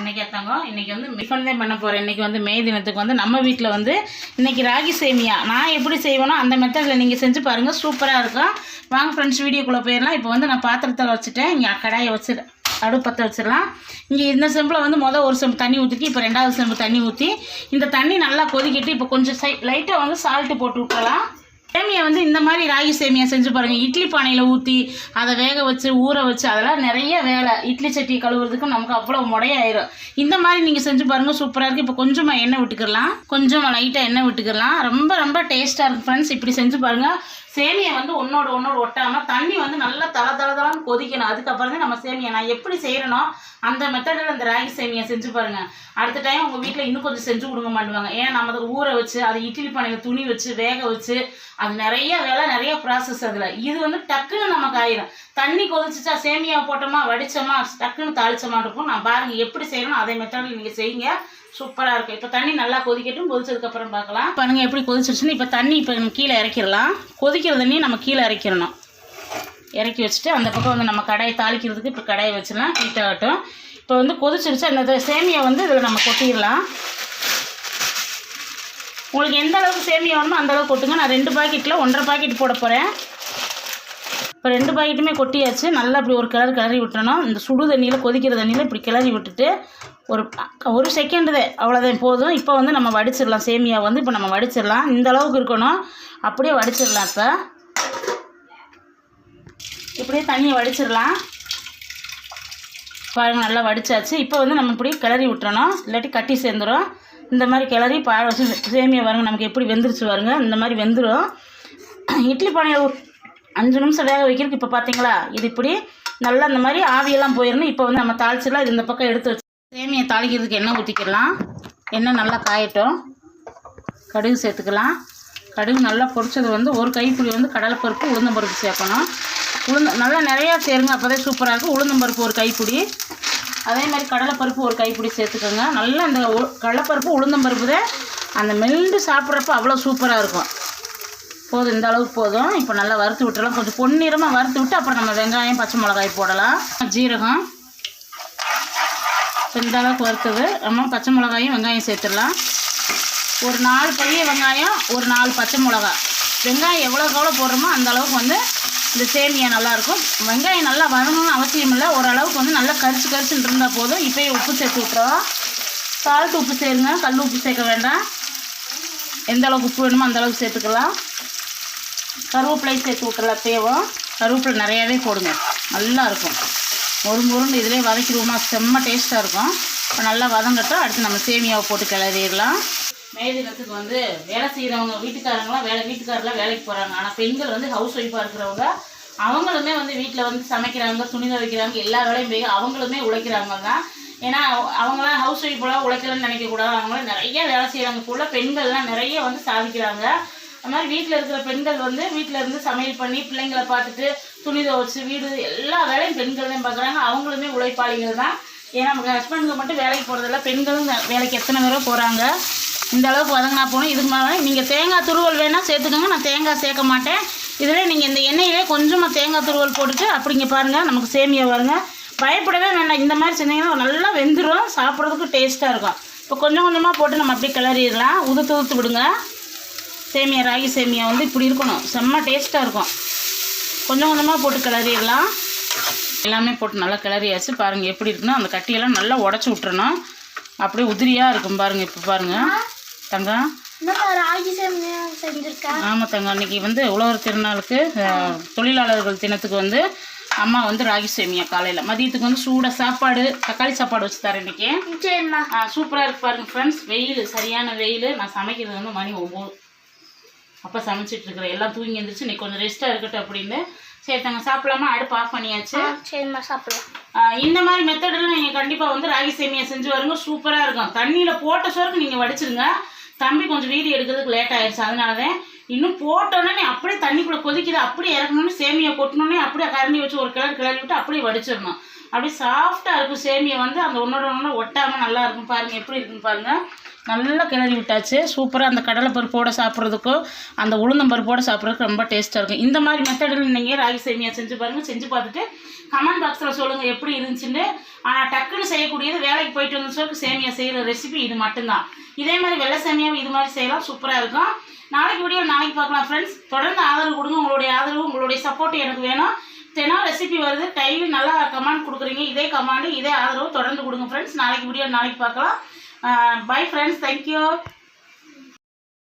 இன்னைக்கு எத்தாங்க? இன்னைக்கு வந்து டிஃபன் தான் பண்ண போகிறேன் இன்றைக்கி வந்து மே தினத்துக்கு வந்து நம்ம வீட்டில் வந்து இன்றைக்கி ராகி சேமியா. நான் எப்படி செய்வேனோ அந்த மெத்தடில் நீங்கள் செஞ்சு பாருங்கள் சூப்பராக இருக்கும் வாங்க ஃப்ரெண்ட்ஸ் வீடியோக்குள்ளே போயிடலாம். இப்போ வந்து நான் பாத்திரத்தில் வச்சுட்டேன். இங்கே கடாயை வச்சு அடுப்பத்தை பற்ற வச்சிடலாம். இங்கே இந்த செம்பில் வந்து மொதல் ஒரு செம்பு தண்ணி ஊற்றிட்டு இப்போ ரெண்டாவது செம்பு தண்ணி ஊற்றி இந்த தண்ணி நல்லா கொதிக்கிட்டு இப்போ கொஞ்சம் சை லைட்டாக வந்து சால்ட்டு போட்டு விட்டுறலாம் சேமியா வந்து இந்த மாதிரி ராகி சேமியா செஞ்சு பாருங்கள் இட்லி பானையில் ஊற்றி அதை வேக வச்சு ஊற வச்சு அதெல்லாம் நிறைய வேலை. இட்லி சட்டி கழுவுறதுக்கு நமக்கு அவ்வளோ முடையாயிரும். இந்த மாதிரி நீங்கள் செஞ்சு பாருங்கள் சூப்பராக இருக்குது இப்போ கொஞ்சமாக எண்ணெய் விட்டுக்கலாம். கொஞ்சமாக லைட்டாக எண்ணெய் விட்டுக்கலாம். ரொம்ப ரொம்ப டேஸ்ட்டாக இருக்கும் ஃப்ரெண்ட்ஸ் இப்படி செஞ்சு பாருங்கள் சேமியா வந்து ஒன்னோட ஒன்னோட ஒட்டாமல் தண்ணி வந்து நல்லா தள தளதளன்னு கொதிக்கணும். அதுக்கப்புறம் தான் நம்ம சேமியா. நான் எப்படி செய்கிறனோ அந்த மெத்தடில் அந்த ராகி சேமியா செஞ்சு பாருங்கள் அடுத்த டைம் உங்கள் வீட்டில் இன்னும் கொஞ்சம் செஞ்சு கொடுக்க மாட்டுவாங்க. ஏன்னா நம்ம அதை ஊற வச்சு அதை இட்லி பானையில் துணி வச்சு வேக வச்சு அது நிறைய வேலை நிறைய ப்ராசஸ் அதில். இது வந்து டக்குன்னு நமக்கு ஆயிரும். தண்ணி கொதிச்சுச்சா சேமியா போட்டோமா வடிச்சோமா டக்குன்னு தாளிச்சோமா இருக்கும். நான் பாருங்கள் எப்படி செய்யணும் அதே மெத்தடில் நீங்கள் செய்யுங்க. சூப்பராக இருக்கும். இப்போ தண்ணி நல்லா கொதிக்கட்டும். கொதிச்சதுக்கப்புறம் பார்க்கலாம். பாருங்கள் எப்படி கொதிச்சிருச்சுன்னு இப்போ தண்ணி இப்போ நம்ம கீழே இறக்கிடலாம். கொதிக்கிற தண்ணி நம்ம கீழே இறக்கிடணும். இறக்கி வச்சுட்டு அந்த பக்கம் வந்து நம்ம கடாயை தாளிக்கிறதுக்கு இப்போ கடாயை வச்சிடலாம். ஹீட் ஆகட்டும் இப்போ வந்து கொதிச்சிருச்சு. அந்த சேமியை வந்து இதில் நம்ம கொட்டிடலாம். உங்களுக்கு எந்த அளவுக்கு சேமியா வேணுமோ அந்தளவுக்கு கொட்டுங்க. நான் ரெண்டு பாக்கெட்டில் ஒன்றரை பாக்கெட் போட போகிறேன் இப்போ ரெண்டு பாக்கெட்டுமே கொட்டியாச்சு. நல்லா இப்படி ஒரு கிளறி கிளறி விட்டுறணும். இந்த சுடு தண்ணியில் கொதிக்கிற தண்ணியில் இப்படி கிளறி விட்டுட்டு ஒரு ஒரு செகண்டுதே அவ்வளோதான் போதும். இப்போ வந்து நம்ம வடிச்சிடலாம். சேமியா வந்து இப்போ நம்ம வடிச்சிடலாம். இந்த அளவுக்கு இருக்கணும். அப்படியே வடிச்சிடலாம் இப்போ. இப்படியே தண்ணியை வடிச்சிடலாம். பாருங்கள் நல்லா வடிச்சாச்சு. இப்போ வந்து நம்ம இப்படி கிளறி விட்டுறணும். இல்லாட்டி கட்டி சேர்ந்துடும் இந்த மாதிரி கிளறி பா வச்சு சேமியா பாருங்க நமக்கு எப்படி வெந்துருச்சு பாருங்க. இந்த மாதிரி வெந்துடும் இட்லி பானையில் அஞ்சு நிமிஷம் வேக வைக்கிறதுக்கு இப்போ பார்த்தீங்களா இது இப்படி நல்லா அந்த மாதிரி ஆவியெல்லாம் போயிடணும் இப்போ வந்து நம்ம தாளிச்சிடலாம். இது இந்த பக்கம் எடுத்து வச்சு சேமியை தாளிக்கிறதுக்கு எண்ணெய் ஊற்றிக்கலாம் எண்ணெய் நல்லா காயட்டும். கடுகு சேர்த்துக்கலாம். கடுகு நல்லா பொடிச்சது வந்து ஒரு கைப்பிடி வந்து கடலைப்பருப்பு உளுந்தம்பருப்பு சேர்க்கணும். உளுந்த நல்லா நிறையா சேருங்க. அப்போ தான் சூப்பராக இருக்கும். உளுந்தம்பருப்பு ஒரு கைப்பிடி அதே மாதிரி கடலைப்பருப்பு ஒரு கைப்பிடி சேர்த்துக்கோங்க. நல்லா அந்த உ- கடலைப்பருப்பு உளுந்தம்பருப்பு தான் அந்த மெல்டு சாப்பிட்றப்ப அவ்வளோ சூப்பராக இருக்கும். போதும் இந்த அளவுக்கு போதும். இப்போ நல்லா வறுத்து விட்டுலாம் கொஞ்சம் பொன்னிறமாக வறுத்து விட்டு அப்புறம் நம்ம வெங்காயம் பச்சை மிளகாய் போடலாம். ஜீரகம். இப்போ இந்த அளவுக்கு வறுத்தது. நம்ம பச்சை மிளகாயும் வெங்காயம் சேர்த்துடலாம். ஒரு நாலு பெரிய வெங்காயம் ஒரு நாலு பச்சை மிளகாய். வெங்காயம் எவ்வளோக்கு எவ்வளோ போடுறோமோ அந்த அளவுக்கு வந்து இந்த சேமியா நல்லாயிருக்கும். வெங்காயம் நல்லா வதங்கணும்னு அவசியம் இல்லை. ஓரளவுக்கு வந்து நல்லா கரிச்சு கரிச்சுன்னு இருந்தால் போதும். இப்போயே உப்பு சேர்த்து விட்டுறோம். சால்ட் உப்பு சேருங்க. கல் உப்பு சேர்க்க வேண்டாம். எந்த அளவுக்கு உப்பு வேணுமோ அந்த அளவுக்கு சேர்த்துக்கலாம். கருவேப்பிலை சேர்த்து விட்டுறலாம் தேவை கருவேப்பிலை நிறையாவே போடுங்க. நல்லா இருக்கும். ஒரு முருண்டு இதிலே வதக்கிடுவோமா செம்ம டேஸ்ட்டாக இருக்கும். இப்போ நல்லா வதங்கட்டும். அடுத்து நம்ம சேமியாவை போட்டு கிளறிடலாம். மே தினத்துக்கு வந்து வேலை செய்கிறவங்க வீட்டுக்காரங்களாம் வேலை வீட்டுக்காரெலாம் வேலைக்கு போகிறாங்க ஆனால் பெண்கள் வந்து ஹவுஸ் ஒய்ஃபாக இருக்கிறவங்க அவங்களுமே வந்து வீட்டில் வந்து சமைக்கிறாங்க துணி துவைக்கிறாங்க எல்லா வேலையும் போய் அவங்களுமே உழைக்கிறாங்க தான் ஏன்னா அவங்களாம் ஹவுஸ் ஒய்ஃபெல்லாம் உழைக்கலன்னு நினைக்கக்கூடாது. அவங்களாம் நிறைய வேலை செய்கிறாங்க ஃபுல்லாக பெண்கள்லாம் நிறைய வந்து சாதிக்கிறாங்க. அது மாதிரி வீட்டில் இருக்கிற பெண்கள் வந்து வீட்டில் இருந்து சமையல் பண்ணி பிள்ளைங்களை பார்த்துட்டு துணி துவச்சி வீடு எல்லா வேலையும் பெண்கள் தான் பார்க்குறாங்க. அவங்களுமே உழைப்பாளிகள் தான். ஏன்னா நமக்கு ஹஸ்பண்டுக்கு மட்டும் வேலைக்கு போகிறதில்ல பெண்களும் வேலைக்கு எத்தனை பேரோ போகிறாங்க இந்த அளவுக்கு வதங்கினா போகணும் இதுக்கு மேலே நீங்கள் தேங்காய் துருவல் வேணால் சேர்த்துக்கோங்க. நான் தேங்காய் சேர்க்க மாட்டேன். இதில் நீங்கள் இந்த எண்ணெயிலே கொஞ்சமாக தேங்காய் துருவல் போட்டுட்டு அப்படிங்க பாருங்கள் நமக்கு சேமியா பாருங்க பயப்படவே வேண்டாம். இந்த மாதிரி செஞ்சீங்கன்னா நல்லா வெந்துடும் சாப்பிட்றதுக்கு டேஸ்ட்டாக இருக்கும். இப்போ கொஞ்சம் கொஞ்சமாக போட்டு நம்ம அப்படியே கிளறிடலாம். உதுத்து உதுத்து விடுங்க. சேமியா ராகி சேமியா வந்து இப்படி இருக்கணும். செம்ம டேஸ்ட்டாக இருக்கும். கொஞ்சம் கொஞ்சமாக போட்டு கிளறிடலாம். எல்லாமே போட்டு நல்லா கிளறியாச்சு. பாருங்கள் எப்படி இருக்குன்னா அந்த கட்டியெல்லாம் நல்லா உடச்சி விட்டுறணும். அப்படியே உதிரியாக இருக்கும் பாருங்கள் இப்போ பாருங்கள் செஞ்சிருக்கேன் ஆமாம் தங்கம் அன்றைக்கி வந்து உழவர் திருநாளுக்கு தொழிலாளர்கள் தினத்துக்கு வந்து அம்மா வந்து ராகி சேமியா காலையில். மதியத்துக்கு வந்து சூடாக சாப்பாடு தக்காளி சாப்பாடு வச்சு தரேன் இன்றைக்கி சூப்பராக இருக்கு பாருங்க ஃப்ரெண்ட்ஸ் வெயில் சரியான வெயில். நான் சமைக்கிறது வந்து மணி ஒம்பது. அப்போ சமைச்சிட்டு இருக்கிறேன் எல்லாம் தூங்கி எழுந்திரிச்சு இன்னைக்கு கொஞ்சம் ரெஸ்ட்டாக இருக்கட்டும் அப்படின்னு. சரி தாங்க சாப்பிடலாமா? அடுப்பு ஆஃப் பண்ணியாச்சு. சரிம்மா சாப்பிடலாம். இந்த மாதிரி மெத்தடில் நீங்கள் கண்டிப்பாக வந்து ராகி சேமியா செஞ்சு வருங்க. சூப்பராக இருக்கும். தண்ணியில் போட்ட சோறுக்கு நீங்கள் வடிச்சிருங்க. தம்பி கொஞ்சம் வீடியோ எடுக்கிறதுக்கு லேட் ஆயிடுச்சு அதனால தான் இன்னும் போட்டோன்னே அப்படியே தண்ணிக்குள்ளே கொதிக்குது அப்படியே இறக்கணும்னு சேமியா கொட்டணுன்னே அப்படியே கரண்டி வச்சு ஒரு கிளறு கிளறி விட்டு அப்படியே வடிச்சிடணும். அப்படியே சாஃப்டாக இருக்கும். சேமியா வந்து அந்த ஒன்றோட ஒன்று ஒட்டாமல் நல்லா இருக்கும் பாருங்கள் எப்படி இருக்குன்னு பாருங்கள் நல்லா கிளறி விட்டாச்சு. சூப்பராக அந்த கடலை பருப்போடு சாப்பிட்றதுக்கும் அந்த உளுந்தம் பருப்போடு சாப்பிட்றதுக்கு ரொம்ப டேஸ்ட்டாக இருக்கும். இந்த மாதிரி மெத்தடில் நீங்கள் ராகி சேமியா செஞ்சு பாருங்கள் செஞ்சு பார்த்துட்டு கமெண்ட் பாக்ஸில் சொல்லுங்கள் எப்படி இருந்துச்சுன்னு. ஆனால் டக்குன்னு செய்யக்கூடியது வேலைக்கு போயிட்டு வந்து சொல்லுக்கு சேமியா செய்கிற ரெசிபி இது மட்டும்தான். இதே மாதிரி வெள்ளை சேமியாவும் இது மாதிரி செய்யலாம். சூப்பராக இருக்கும். நாளைக்கு வீடியோ நாளைக்கு பார்க்கலாம் ஃப்ரெண்ட்ஸ் தொடர்ந்து ஆதரவு கொடுங்க. உங்களுடைய ஆதரவு உங்களுடைய சப்போர்ட் எனக்கு வேணும். தினம் ரெசிபி வருது. டைம் நல்லா கமெண்ட் கொடுக்குறீங்க. இதே கமெண்ட் இதே ஆதரவு தொடர்ந்து கொடுங்க ஃப்ரெண்ட்ஸ் நாளைக்கு வீடியோ நாளைக்கு பார்க்கலாம். Bye friends thank you